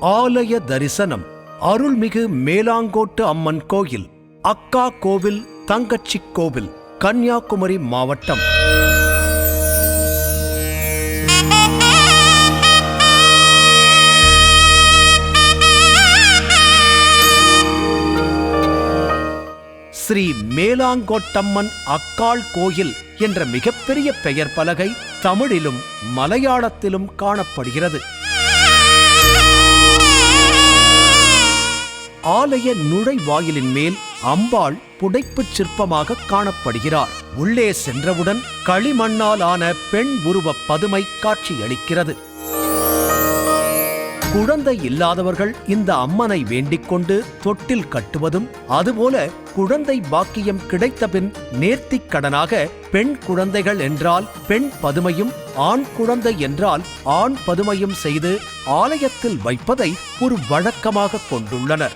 ஆலய தரிசனம். அருள்மிகு மேலாங்கோட்டு அம்மன் கோயில். அக்கா கோவில் தங்கச்சி கோவில் கன்னியாகுமரி மாவட்டம். ஸ்ரீ மேலாங்கோட்டம்மன் அக்காள் கோயில் என்ற மிகப்பெரிய பெயர் பலகை தமிழிலும் மலையாளத்திலும் காணப்படுகிறது. ஆலய நுழைவாயிலின் மேல் அம்பாள் புடைப்பு சிற்பமாக காணப்படுகிறார். உள்ளே சென்றவுடன் களிமண்ணால் ஆன பெண் உருவ பதுமை காட்சியளிக்கிறது. குழந்தை இல்லாதவர்கள் இந்த அம்மனை வேண்டிக் கொண்டு தொட்டில் கட்டுவதும் அதுபோல குழந்தை பாக்கியம் கிடைத்தபின் நேர்த்திக் கடனாக பெண் குழந்தைகள் என்றால் பெண் பதுமையும் ஆண் குழந்தை என்றால் ஆண் பதுமையும் செய்து ஆலயத்தில் வைப்பதை ஒரு வழக்கமாக கொண்டுள்ளனர்.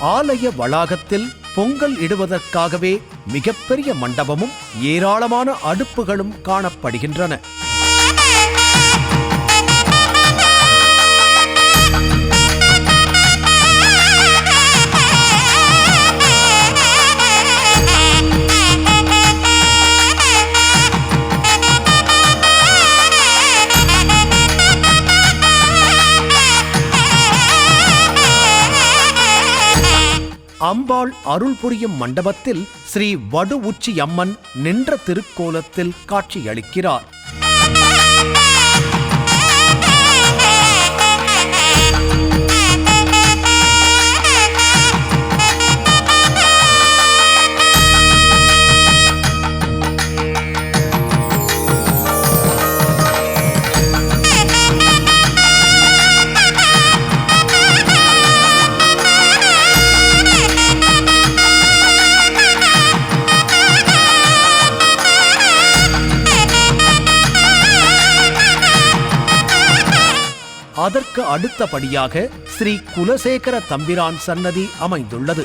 ஆலய வளாகத்தில் பொங்கல் இடுவதற்காகவே மிகப்பெரிய மண்டபமும் ஏராளமான அடுப்புகளும் காணப்படுகின்றன. அம்பாள் அருள் புரியும் மண்டபத்தில் ஸ்ரீ வடு உச்சி அம்மன் நின்ற திருக்கோலத்தில் காட்சியளிக்கிறார். அதற்கு அடுத்தபடியாக ஸ்ரீ குலசேகர தம்பிரான் சன்னதி அமைந்துள்ளது.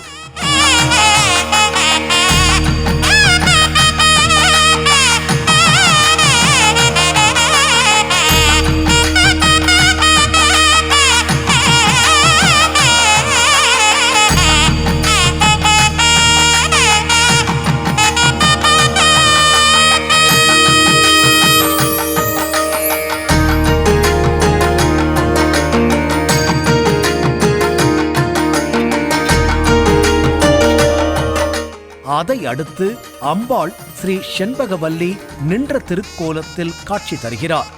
அதை அடுத்து அம்பாள் ஸ்ரீ செண்பகவல்லி நின்ற திருக்கோலத்தில் காட்சி தருகிறார்.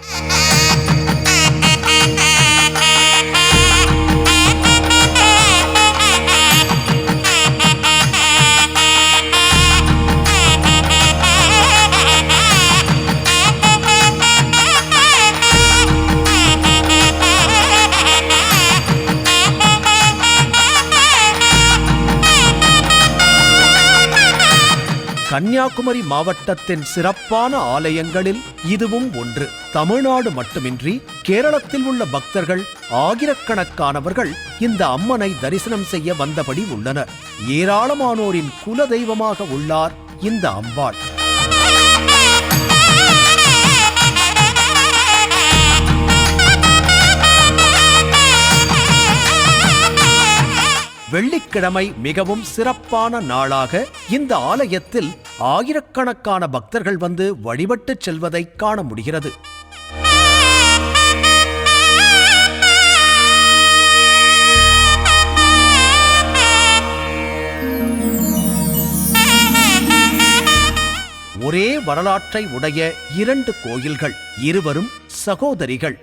கன்னியாகுமரி மாவட்டத்தின் சிறப்பான ஆலயங்களில் இதுவும் ஒன்று. தமிழ்நாடு மட்டுமின்றி கேரளத்தில் உள்ள பக்தர்கள் ஆயிரக்கணக்கானவர்கள் இந்த அம்மனை தரிசனம் செய்ய வந்தபடி உள்ளனர். ஏராளமானோரின் குல தெய்வமாக உள்ளார் இந்த அம்பாள். வெள்ளிக்கிழமை மிகவும் சிறப்பான நாளாக இந்த ஆலயத்தில் ஆயிரக்கணக்கான பக்தர்கள் வந்து வழிபட்டு செல்வதை காண முடிகிறது. ஒரே வரலாற்றை உடைய இரண்டு கோயில்கள் இருவரும் சகோதரிகள்.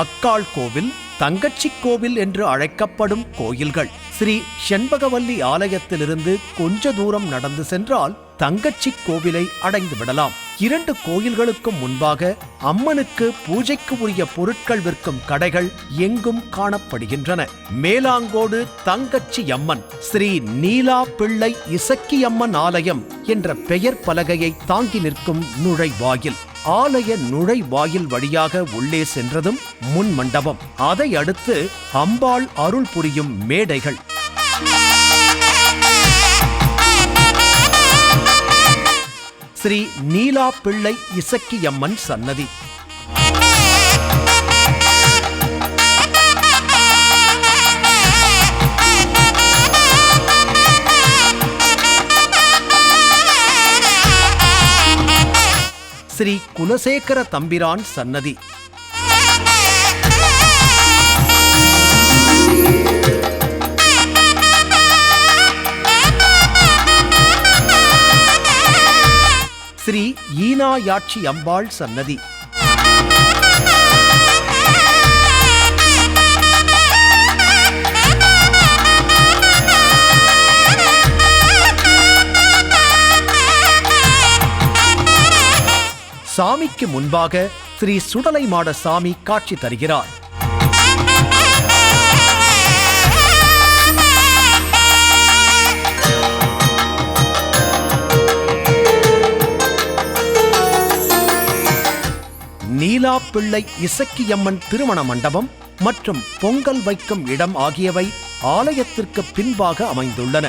அக்காள் கோவில் தங்கச்சி கோவில் என்று அழைக்கப்படும் கோயில்கள். ஸ்ரீ செண்பகவல்லி ஆலயத்திலிருந்து கொஞ்ச தூரம் நடந்து சென்றால் தங்கச்சி கோவிலை அடைந்து விடலாம். இரண்டு கோயில்களுக்கும் முன்பாக அம்மனுக்கு பூஜைக்கு உரிய பொருட்கள் விற்கும் கடைகள் எங்கும் காணப்படுகின்றன. மேலாங்கோடு தங்கச்சி அம்மன் ஸ்ரீ நீலா பிள்ளை இசக்கி அம்மன் ஆலயம் என்ற பெயர் பலகையை தாங்கி நிற்கும் நுழைவாயில். ஆலய நுழைவாயில் வழியாக உள்ளே சென்றதும் முன் மண்டபம். அதை அடுத்து அம்பாள் அருள் புரியும் மேடைகள். ஸ்ரீ நீலா பிள்ளை இசக்கியம்மன் சன்னதி. ஸ்ரீ குலசேகர தம்பிரான் சன்னதி. ஸ்ரீ ஈனாயாட்சி அம்பாள் சன்னதி. சாமிக்கு முன்பாக ஸ்ரீ சுடலை மாட சாமி காட்சி தருகிறார். நீலா பிள்ளை இசக்கியம்மன் திருமண மண்டபம் மற்றும் பொங்கல் வைக்கும் இடம் ஆகியவை ஆலயத்திற்கு பின்பாக அமைந்துள்ளன.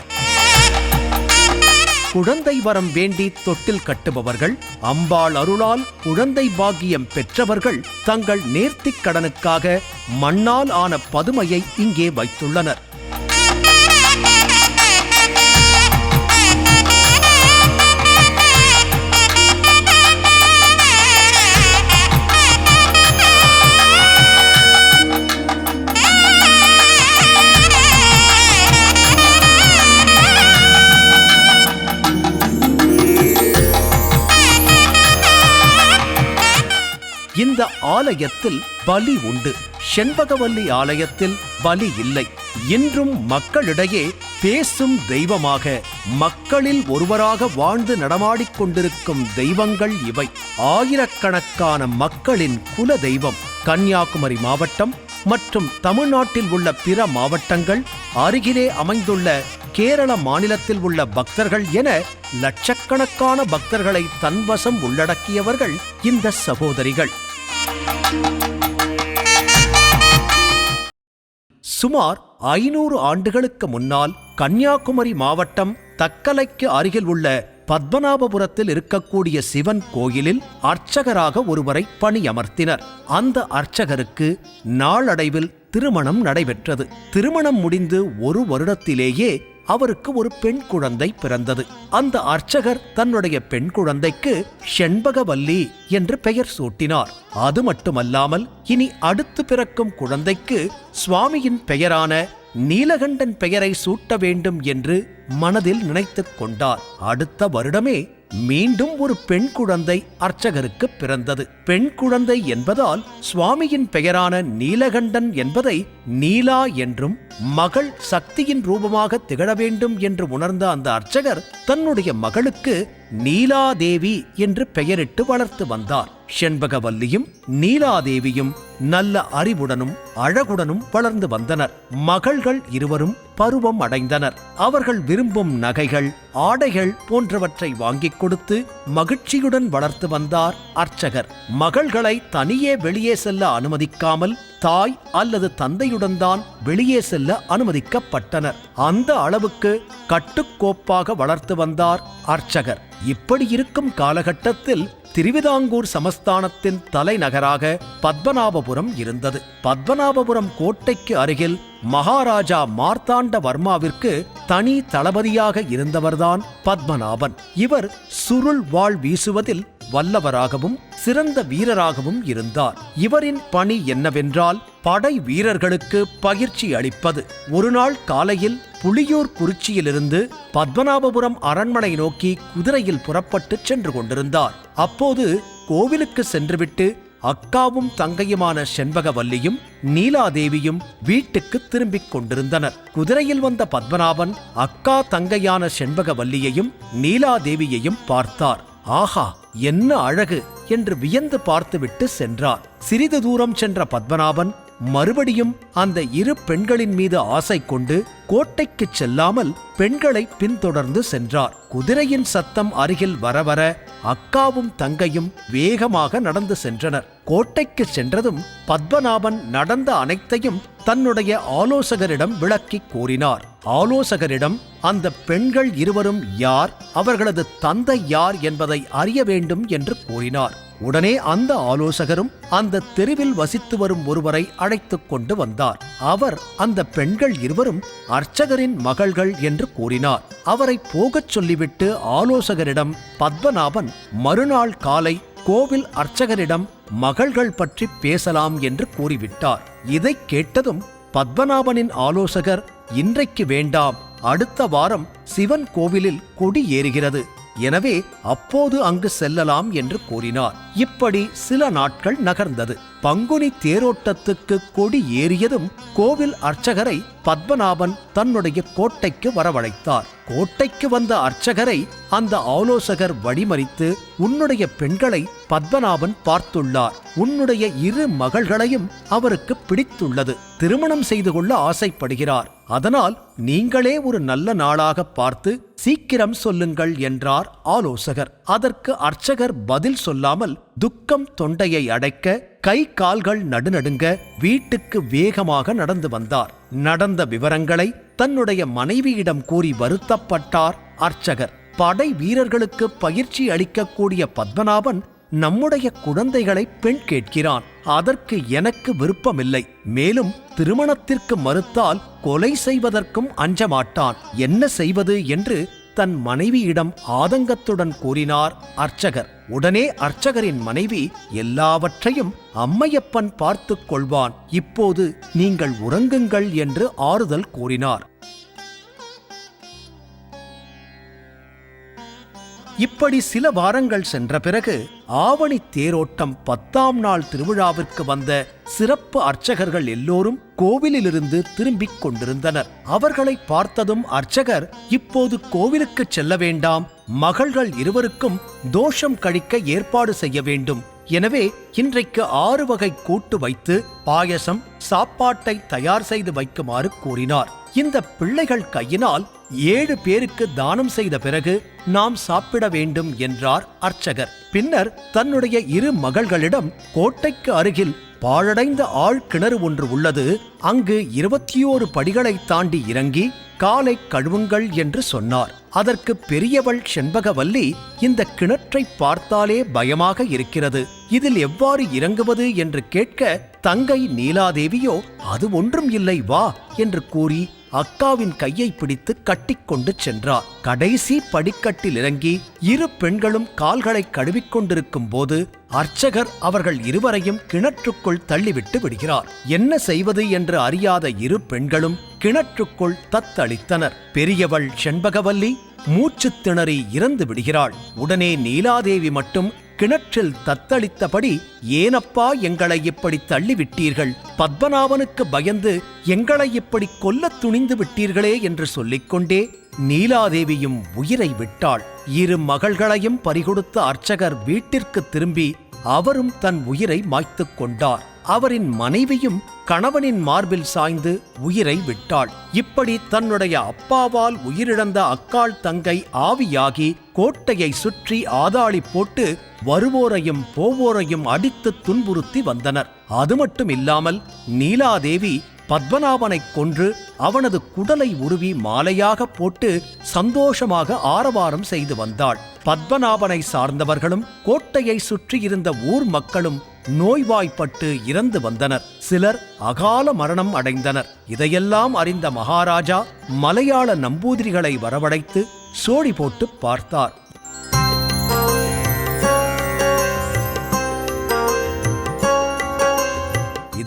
குழந்தை வரம் வேண்டி தொட்டில் கட்டுபவர்கள் அம்பாள் அருளால் குழந்தை பாக்கியம் பெற்றவர்கள் தங்கள் நேர்த்திக் கடனுக்காக மண்ணால் ஆன பதுமையை இங்கே வைத்துள்ளனர். இந்த ஆலயத்தில் பலி உண்டு. செண்பகவல்லி ஆலயத்தில் பலி இல்லை. இன்றும் மக்களிடையே பேசும் தெய்வமாக மக்களில் ஒருவராக வாழ்ந்து நடமாடிக் கொண்டிருக்கும் தெய்வங்கள் இவை. ஆயிரக்கணக்கான மக்களின் குல தெய்வம் கன்னியாகுமரி மாவட்டம் மற்றும் தமிழ்நாட்டில் உள்ள பிற மாவட்டங்கள் அருகிலே அமைந்துள்ள கேரள மாநிலத்தில் உள்ள பக்தர்கள் என லட்சக்கணக்கான பக்தர்களை தன்வசம் உள்ளடக்கியவர்கள் இந்த சகோதரிகள். சுமார் ஐநூறு ஆண்டுகளுக்கு முன்னால் கன்னியாகுமரி மாவட்டம் தக்கலைக்கு அருகில் உள்ள பத்மநாபபுரத்தில் இருக்கக்கூடிய சிவன் கோயிலில் அர்ச்சகராக ஒருவரை பணியமர்த்தினர். அந்த அர்ச்சகருக்கு நாளடைவில் திருமணம் நடைபெற்றது. திருமணம் முடிந்து ஒரு வருடத்திலேயே அவருக்கு ஒரு பெண் குழந்தை பிறந்தது. அந்த அர்ச்சகர் தன்னுடைய பெண் குழந்தைக்கு செண்பகவல்லி என்று பெயர் சூட்டினார். அது மட்டுமல்லாமல் இனி அடுத்து பிறக்கும் குழந்தைக்கு சுவாமியின் பெயரான நீலகண்டன் பெயரை சூட்ட வேண்டும் என்று மனதில் நினைத்துக் கொண்டார். அடுத்த வருடமே மீண்டும் ஒரு பெண் குழந்தை அர்ச்சகருக்கு பிறந்தது. பெண் குழந்தை என்பதால் சுவாமியின் பெயரான நீலகண்டன் என்பதை நீலா என்றும் மகள் சக்தியின் ரூபமாக திகழ வேண்டும் என்று உணர்ந்த அந்த அர்ச்சகர் தன்னுடைய மகளுக்கு நீலாதேவி என்று பெயரிட்டு வளர்த்து வந்தார். செண்பகவல்லியும் நீலாதேவியும் நல்ல அறிவுடனும் அழகுடனும் வளர்ந்து வந்தனர். மகள்கள் இருவரும் பருவம் அடைந்தனர். அவர்கள் விரும்பும் நகைகள் ஆடைகள் போன்றவற்றை வாங்கிக் கொடுத்து மகிழ்ச்சியுடன் வளர்த்து வந்தார் அர்ச்சகர். மகள்களை தனியே வெளியே செல்ல அனுமதிக்காமல் தாய் அல்லது தந்தையுடன் தான் வெளியே செல்ல அனுமதிக்கப்பட்டனர். அந்த அளவுக்கு கட்டுக்கோப்பாக வளர்த்து வந்தார் அர்ச்சகர். இப்படி இருக்கும் காலகட்டத்தில் திருவிதாங்கூர் சமஸ்தானத்தின் தலைநகராக பத்மநாபபுரம் இருந்தது. பத்மநாபபுரம் கோட்டைக்கு அருகில் மகாராஜா மார்த்தாண்ட வர்மாவிற்கு தனி தளபதியாக இருந்தவர்தான் பத்மநாபன். இவர் சுருள் வாழ் வீசுவதில் வல்லவராகவும் சிறந்த வீரராகவும் இருந்தார். இவரின் பணி என்னவென்றால் படை வீரர்களுக்கு பயிற்சி அளிப்பது. ஒருநாள் காலையில் புளியூர் குறிச்சியிலிருந்து பத்மநாபபுரம் அரண்மனை நோக்கி குதிரையில் புறப்பட்டு சென்று கொண்டிருந்தார். அப்போது கோவிலுக்கு சென்றுவிட்டு அக்காவும் தங்கையுமான செண்பகவல்லியும் நீலாதேவியும் வீட்டுக்கு திரும்பிக் கொண்டிருந்தனர். குதிரையில் வந்த பத்மநாபன் அக்கா தங்கையான செண்பகவல்லியையும் நீலாதேவியையும் பார்த்தார். ஆஹா என்ன அழகு! என்று வியந்து பார்த்துவிட்டு சென்றார். சிறிது தூரம் சென்ற பத்மநாபன் மறுபடியும் அந்த இரு பெண்களின் மீது ஆசை கொண்டு கோட்டைக்குச் செல்லாமல் பெண்களை பின்தொடர்ந்து சென்றார். குதிரையின் சத்தம் அருகில் வர வர அக்காவும் தங்கையும் வேகமாக நடந்து சென்றனர். கோட்டைக்கு சென்றதும் பத்மநாபன் நடந்த அனைத்தையும் தன்னுடைய ஆலோசகரிடம் விளக்கிக் கூறினார். ஆலோசகரிடம் அந்த பெண்கள் இருவரும் யார்? அவர்களது தந்தை யார் என்பதை அறிய வேண்டும் என்று கூறினார். உடனே அந்த ஆலோசகரும் அந்த தெருவில் வசித்து வரும் ஒருவரை அழைத்துக் கொண்டு வந்தார். அவர் அந்த பெண்கள் இருவரும் அர்ச்சகரின் மகள்கள் என்று கூறினார். அவரை போகச் சொல்லிவிட்டு ஆலோசகரிடம் பத்மநாபன் மறுநாள் காலை கோவில் அர்ச்சகரிடம் மகள்கள் பற்றி பேசலாம் என்று கூறிவிட்டார். இதைக் கேட்டதும் பத்மநாபனின் ஆலோசகர் இன்றைக்கு வேண்டாம் அடுத்த வாரம் சிவன் கோவிலில் கொடி ஏறுகிறது. எனவே அப்போது அங்கு செல்லலாம் என்று கூறினார். இப்படி சில நாட்கள் நகர்ந்தது. பங்குனி தேரோட்டத்துக்கு கொடி ஏறியதும் கோவில் அர்ச்சகரை பத்மநாபன் தன்னுடைய கோட்டைக்கு வரவழைத்தார். கோட்டைக்கு வந்த அர்ச்சகரை அந்த ஆலோசகர் வழிமறித்து உன்னுடைய பெண்களை பத்மநாபன் பார்த்துள்ளார். உன்னுடைய இரு மகள்களையும் அவருக்கு பிடித்துள்ளது. திருமணம் செய்து கொள்ள ஆசைப்படுகிறார். அதனால் நீங்களே ஒரு நல்ல நாளாக பார்த்து சீக்கிரம் சொல்லுங்கள் என்றார் ஆலோசகர். அதற்கு அர்ச்சகர் பதில் சொல்லாமல் துக்கம் தொண்டையை அடைக்க கை கால்கள் நடுநடுங்க வீட்டுக்கு வேகமாக நடந்து வந்தார். நடந்த விவரங்களை தன்னுடைய மனைவியிடம் கூறி வருத்தப்பட்டார் அர்ச்சகர். படை வீரர்களுக்கு பயிற்சி அளிக்கக்கூடிய பத்மநாபன் நம்முடைய குழந்தைகளை பெண் கேட்கிறான். அதற்கு எனக்கு விருப்பமில்லை. மேலும் திருமணத்திற்கு மறுத்தால் கொலை செய்வதற்கும் அஞ்சமாட்டான். என்ன செய்வது என்று தன் மனைவியிடம் ஆதங்கத்துடன் கூறினார் அர்ச்சகர். உடனே அர்ச்சகரின் மனைவி எல்லாவற்றையும் அம்மையப்பன் பார்த்துக் கொள்வான். இப்போது நீங்கள் உறங்குங்கள் என்று ஆறுதல் கூறினார். இப்படி சில வாரங்கள் சென்ற பிறகு ஆவணி தேரோட்டம் பத்தாம் நாள் திருவிழாவிற்கு வந்த சிறப்பு அர்ச்சகர்கள் எல்லோரும் கோவிலிலிருந்து திரும்பிக் கொண்டிருந்தனர். அவர்களை பார்த்ததும் அர்ச்சகர் இப்போது கோவிலுக்கு செல்ல வேண்டாம். மகள்கள் இருவருக்கும் தோஷம் கழிக்க ஏற்பாடு செய்ய வேண்டும். எனவே இன்றைக்கு ஆறு வகை கூட்டு வைத்து பாயசம் சாப்பாட்டை தயார் செய்து வைக்குமாறு கூறினார். இந்த பிள்ளைகள் கையினால் ஏழு பேருக்கு தானம் செய்த பிறகு நாம் சாப்பிட வேண்டும் என்றார் அர்ச்சகர். பின்னர் தன்னுடைய இரு மகள்களிடம் கோட்டைக்கு அருகில் பாழடைந்த ஆழ்கிணறு ஒன்று உள்ளது. அங்கு இருபத்தியோரு படிகளை தாண்டி இறங்கி காலை கழுவுங்கள் என்று சொன்னார். அதற்கு பெரியவள் செண்பகவல்லி இந்த கிணற்றை பார்த்தாலே பயமாக இருக்கிறது. இதில் எவ்வாறு இறங்குவது என்று கேட்க தங்கை நீலாதேவியோ அது ஒன்றும் இல்லை வா என்று கூறி அக்காவின் கையை பிடித்து கட்டிக்கொண்டு சென்றார். கடைசி படிக்கட்டில் இறங்கி இரு பெண்களும் கால்களை கழுவிக்கொண்டிருக்கும் போது அர்ச்சகர் அவர்கள் இருவரையும் கிணற்றுக்குள் தள்ளிவிட்டு விடுகிறார். என்ன செய்வது என்று அறியாத இரு பெண்களும் கிணற்றுக்குள் தத்தளித்தனர். பெரியவள் செண்பகவல்லி மூச்சு திணறி இறந்து விடுகிறாள். உடனே நீலாதேவி மட்டும் கிணற்றில் தத்தளித்தபடி ஏனப்பா எங்களை இப்படி தள்ளிவிட்டீர்கள்? பத்மநாபனுக்கு பயந்து எங்களை இப்படி கொல்லத் துணிந்து விட்டீர்களே என்று சொல்லிக்கொண்டே நீலாதேவியும் உயிரை விட்டாள். இரு மகள்களையும் பறிகொடுத்த அர்ச்சகர் வீட்டிற்கு திரும்பி அவரும் தன் உயிரை மாய்த்துக் கொண்டார். அவரின் மனைவியும் கணவனின் மார்பில் சாய்ந்து உயிரை விட்டாள். இப்படி தன்னுடைய அப்பாவால் உயிரிழந்த அக்காள் தங்கை ஆவியாகி கோட்டையை சுற்றி ஆதாளி போட்டு வருவோரையும் போவோரையும் அடித்து துன்புறுத்தி வந்தனர். அது மட்டும் இல்லாமல் நீலாதேவி பத்மநாபனைக் கொன்று அவனது குடலை உருவி மாலையாக போட்டு சந்தோஷமாக ஆரவாரம் செய்து வந்தாள். பத்மநாபனை சார்ந்தவர்களும் கோட்டையை சுற்றியிருந்த ஊர் மக்களும் நோய்வாய்ப்பட்டு இறந்து வந்தனர். சிலர் அகால மரணம் அடைந்தனர். இதையெல்லாம் அறிந்த மகாராஜா மலையாள நம்பூதிரிகளை வரவழைத்து சோடி போட்டு பார்த்தார்.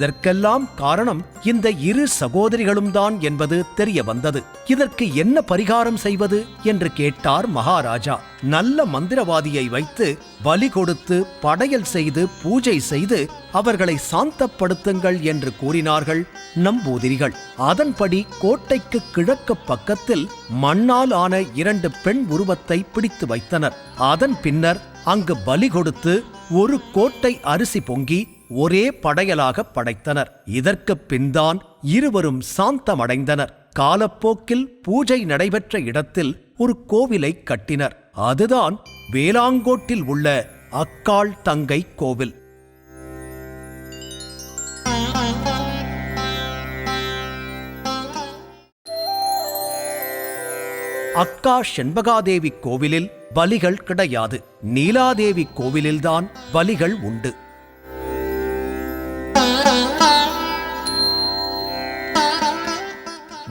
இதற்கெல்லாம் காரணம் இந்த இரு சகோதரிகளும் தான் என்பது தெரிய வந்தது. இதற்கு என்ன பரிகாரம் செய்வது? என்று கேட்டார் மகாராஜா. நல்ல மந்திரவாதியை வைத்து பலி கொடுத்து படையல் செய்து பூஜை செய்து அவர்களை சாந்தப்படுத்துங்கள் என்று கூறினார்கள் நம்பூதிரிகள். அதன்படி கோட்டைக்கு கிழக்கு பக்கத்தில் மண்ணால் ஆன இரண்டு பெண் உருவத்தை பிடித்து வைத்தனர். அதன் பின்னர் அங்கு பலி கொடுத்து ஒரு கோட்டை அரிசி பொங்கி ஒரே படையலாக படைத்தனர். இதற்குப் பின்தான் இருவரும் சாந்தமடைந்தனர். காலப்போக்கில் பூஜை நடைபெற்ற இடத்தில் ஒரு கோவிலை கட்டினர். அதுதான் வேளாங்கோட்டில் உள்ள அக்காள் தங்கை கோவில். அக்கா செண்பகாதேவி கோவிலில் பலிகள் கிடையாது. நீலாதேவி கோவிலில்தான் பலிகள் உண்டு.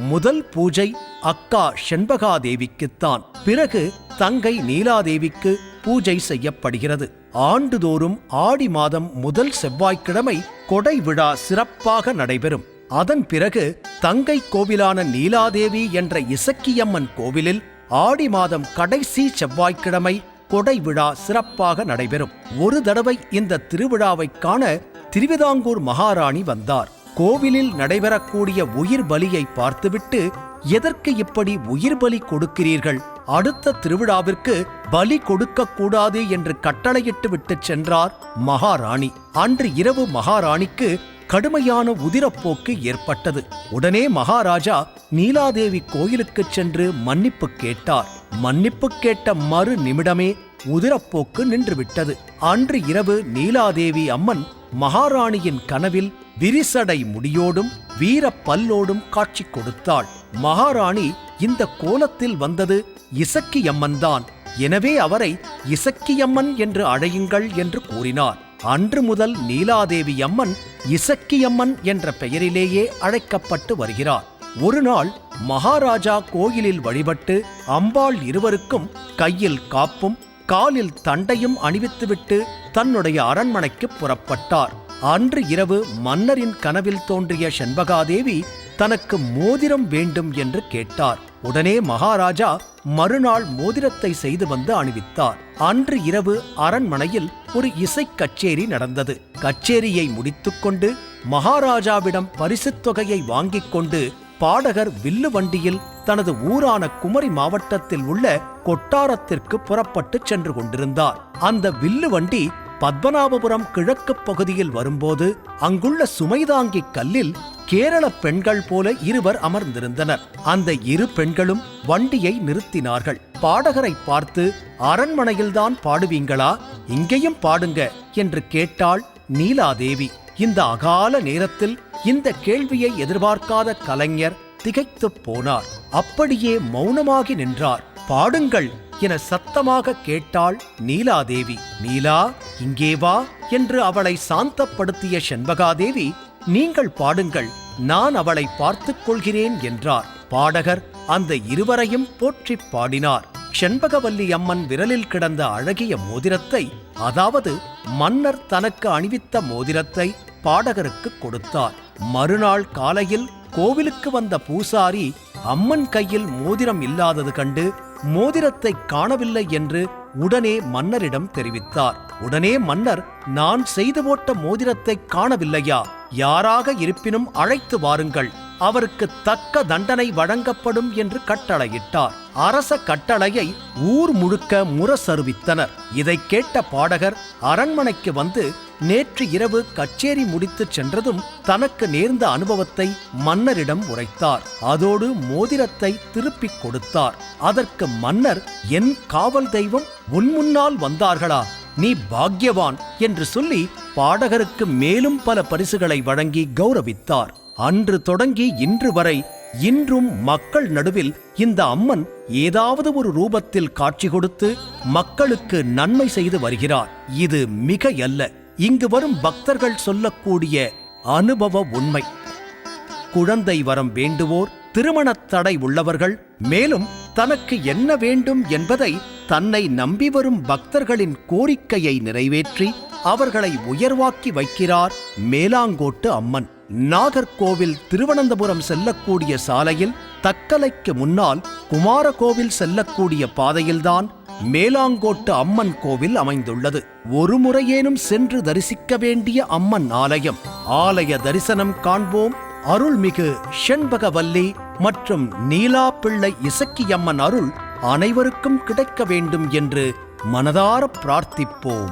முதல் பூஜை அக்கா செண்பகாதேவிக்குத்தான். பிறகு தங்கை நீலாதேவிக்கு பூஜை செய்யப்படுகிறது. ஆண்டுதோறும் ஆடி மாதம் முதல் செவ்வாய்க்கிழமை கொடை விழா சிறப்பாக நடைபெறும். அதன் பிறகு தங்கை கோவிலான நீலாதேவி என்ற இசக்கியம்மன் கோவிலில் ஆடி மாதம் கடைசி செவ்வாய்க்கிழமை கொடை விழா சிறப்பாக நடைபெறும். ஒரு தடவை இந்த திருவிழாவைக் காண திருவிதாங்கூர் மகாராணி வந்தார். கோவிலில் நடைபெறக்கூடிய உயிர் பலியை பார்த்துவிட்டு எதற்கு இப்படி உயிர் பலி கொடுக்கிறீர்கள்? அடுத்த திருவிழாவிற்கு பலி கொடுக்க கூடாது என்று கட்டளையிட்டு விட்டு சென்றார் மகாராணி. அன்று இரவு மகாராணிக்கு கடுமையான உதிரப்போக்கு ஏற்பட்டது. உடனே மகாராஜா நீலாதேவி கோயிலுக்குச் சென்று மன்னிப்பு கேட்டார். மன்னிப்பு கேட்ட மறு நிமிடமே உதிரப்போக்கு நின்றுவிட்டது. அன்று இரவு நீலாதேவி அம்மன் மகாராணியின் கனவில் விரிசடை முடியோடும் வீர பல்லோடும் காட்சி கொடுத்தாள். மகாராணி இந்த கோலத்தில் வந்தது இசக்கியம்மன்தான். எனவே அவரை இசக்கியம்மன் என்று அழையுங்கள் என்று கூறினார். அன்று முதல் நீலாதேவி அம்மன் இசக்கியம்மன் என்ற பெயரிலேயே அழைக்கப்பட்டு வருகிறார். ஒரு நாள் மகாராஜா கோயிலில் வழிபட்டு அம்பாள் இருவருக்கும் கையில் காப்பும் காலில் தண்டையும் அணிவித்துவிட்டு தன்னுடைய அரண்மனைக்கு புறப்பட்டார். அன்று இரவு மன்னரின் கனவில் தோன்றிய செண்பகாதேவி தனக்கு மோதிரம் வேண்டும் என்று கேட்டார். உடனே மகாராஜா மறுநாள் மோதிரத்தை செய்து வந்து அணிவித்தார். அன்று இரவு அரண்மனையில் ஒரு இசைக் கச்சேரி நடந்தது. கச்சேரியை முடித்துக்கொண்டு மகாராஜாவிடம் பரிசுத் தொகையை வாங்கிக் கொண்டு பாடகர் வில்லு வண்டியில் தனது ஊரான குமரி மாவட்டத்தில் உள்ள கொட்டாரத்திற்கு புறப்பட்டு சென்று கொண்டிருந்தார். அந்த வில்லு வண்டி பத்மநாபபுரம் கிழக்குப் பகுதியில் வரும்போது அங்குள்ள சுமைதாங்கி கல்லில் கேரள பெண்கள் போல இருவர் அமர்ந்திருந்தனர். அந்த இரு பெண்களும் வண்டியை நிறுத்தினார்கள். பாடகரை பார்த்து அரண்மனையில்தான் பாடுவீங்களா? இங்கேயும் பாடுங்க என்று கேட்டாள் நீலாதேவி. இந்த அகால நேரத்தில் இந்த கேள்வியை எதிர்பார்க்காத கலைஞர் திகைத்துப் போனார். அப்படியே மௌனமாகி நின்றார். பாடுங்கள் என சத்தமாக கேட்டாள் நீலாதேவி. நீலா இங்கே வா என்று அவளை சாந்தப்படுத்திய செண்பகாதேவி நீங்கள் பாடுங்கள் நான் அவளை பார்த்துக் கொள்கிறேன் என்றார். பாடகர் அந்த இருவரையும் போற்றிப் பாடினார். செண்பகவல்லி அம்மன் விரலில் கிடந்த அழகிய மோதிரத்தை அதாவது மன்னர் தனக்கு அணிவித்த மோதிரத்தை பாடகருக்கு கொடுத்தார். மறுநாள் காலையில் கோவிலுக்கு வந்த பூசாரி அம்மன் கையில் மோதிரம் இல்லாதது கண்டு மோதிரத்தை காணவில்லை என்று உடனே மன்னரிடம் தெரிவித்தார். உடனே மன்னர் நான் செய்து போட்ட மோதிரத்தை காணவில்லையா? யாராக இருப்பினும் அழைத்து வாருங்கள். அவருக்கு தக்க தண்டனை வழங்கப்படும் என்று கட்டளையிட்டார். அரச கட்டளையை ஊர் முழுக்க முரசருவித்தனர். இதைக் கேட்ட பாடகர் அரண்மனைக்கு வந்து நேற்று இரவு கச்சேரி முடித்துச் சென்றதும் தனக்கு நேர்ந்த அனுபவத்தை மன்னரிடம் உரைத்தார். அதோடு மோதிரத்தை திருப்பிக் கொடுத்தார். அதற்கு மன்னர் என் காவல் தெய்வம் உன் முன்னால் வந்தார்களா? நீ பாக்யவான் என்று சொல்லி பாடகருக்கு மேலும் பல பரிசுகளை வழங்கி கௌரவித்தார். அன்று தொடங்கி இன்று வரை இன்றும் மக்கள் நடுவில் இந்த அம்மன் ஏதாவது ஒரு ரூபத்தில் காட்சி கொடுத்து மக்களுக்கு நன்மை செய்து வருகிறார். இது மிக அல்ல இங்கு வரும் பக்தர்கள் சொல்லக்கூடிய அனுபவ உண்மை. குழந்தை வரம் வேண்டுவோர் திருமணத் தடை உள்ளவர்கள் மேலும் தனக்கு என்ன வேண்டும் என்பதை தன்னை நம்பி வரும் பக்தர்களின் கோரிக்கையை நிறைவேற்றி அவர்களை உயர்வாக்கி வைக்கிறார் மேலாங்கோட்டு அம்மன். நாகர்கோவில் திருவனந்தபுரம் செல்லக்கூடிய சாலையில் தக்கலைக்கு முன்னால் குமாரகோவில் செல்லக்கூடிய பாதையில்தான் மேலாங்கோட்டு அம்மன் கோவில் அமைந்துள்ளது. ஒரு முறையேனும் சென்று தரிசிக்க வேண்டிய அம்மன் ஆலயம். ஆலய தரிசனம் காண்போம். அருள்மிகு செண்பகவல்லி மற்றும் நீலா பிள்ளை இசக்கியம்மன் அருள் அனைவருக்கும் கிடைக்க வேண்டும் என்று மனதார பிரார்த்திப்போம்.